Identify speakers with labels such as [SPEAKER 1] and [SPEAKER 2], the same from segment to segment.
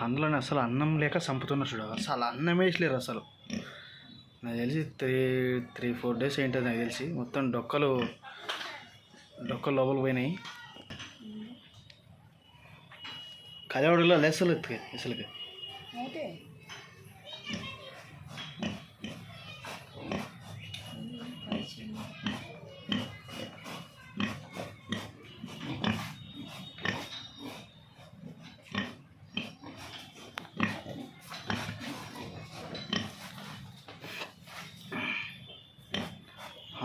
[SPEAKER 1] పందులని అసలు అన్నం లేక చంపుతున్నారు చూడ. అసలు అన్నం వేసలేరు అసలు. నాకు తెలిసి త్రీ త్రీ ఫోర్ డేస్ ఏంటో నాకు తెలిసి మొత్తం డొక్కలు డొక్కలు లోపల పోయినాయి. కదవడలో లెసలు ఎత్తుకాయి అసలుకి.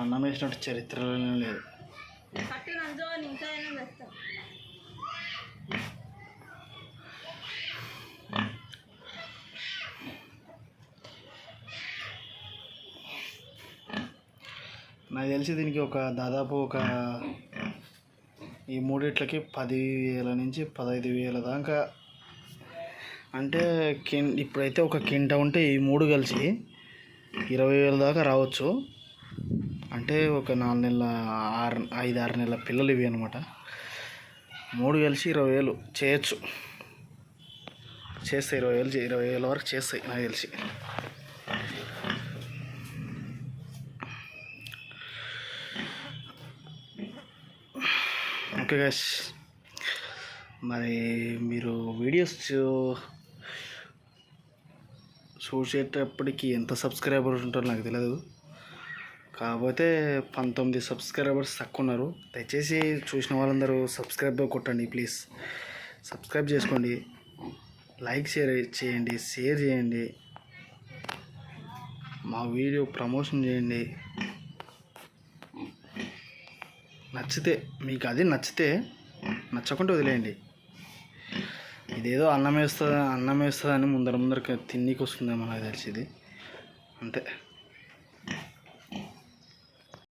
[SPEAKER 1] అన్నం వేసినట్టు చరిత్రలోనే లేదు. నాకు తెలిసి దీనికి ఒక దాదాపు ఒక ఈ మూడిట్లకి పది వేల నుంచి పదహైదు వేల దాకా అంటే కిన్ ఇప్పుడైతే ఒక కింట ఉంటే ఈ మూడు కలిసి ఇరవై వేల దాకా రావచ్చు. అంటే ఒక నాలుగు నెలల ఆరు ఐదు ఆరు నెలల పిల్లలు ఇవి అనమాట మూడు కలిసి ఇరవై వేలు చేయొచ్చు. చేస్తాయి ఇరవై వేలు ఇరవై వేల వరకు చేస్తాయి నాకు తెలిసి. ఓకే గైస్ మరి మీరు వీడియోస్ చూసేటప్పటికీ చూసేటప్పటికి ఎంత సబ్స్క్రైబర్స్ ఉంటారో నాకు తెలియదు కాకపోతే పంతొమ్మిది సబ్స్క్రైబర్స్ తక్కువ ఉన్నారు దయచేసి చూసిన వాళ్ళందరూ సబ్స్క్రైబ్ కొట్టండి ప్లీజ్. సబ్స్క్రైబ్ చేసుకోండి. లైక్ షేర్ చేయండి షేర్ చేయండి. మా వీడియో ప్రమోషన్ చేయండి. నచ్చితే మీకు అది నచ్చితే నచ్చకుండా వదిలేయండి. ఇదేదో అన్నం వేస్తుంది అన్నం వేస్తుందని ముందర ముందర తిన్నీకి వస్తుందేమో నాకు తెలిసింది అంతే.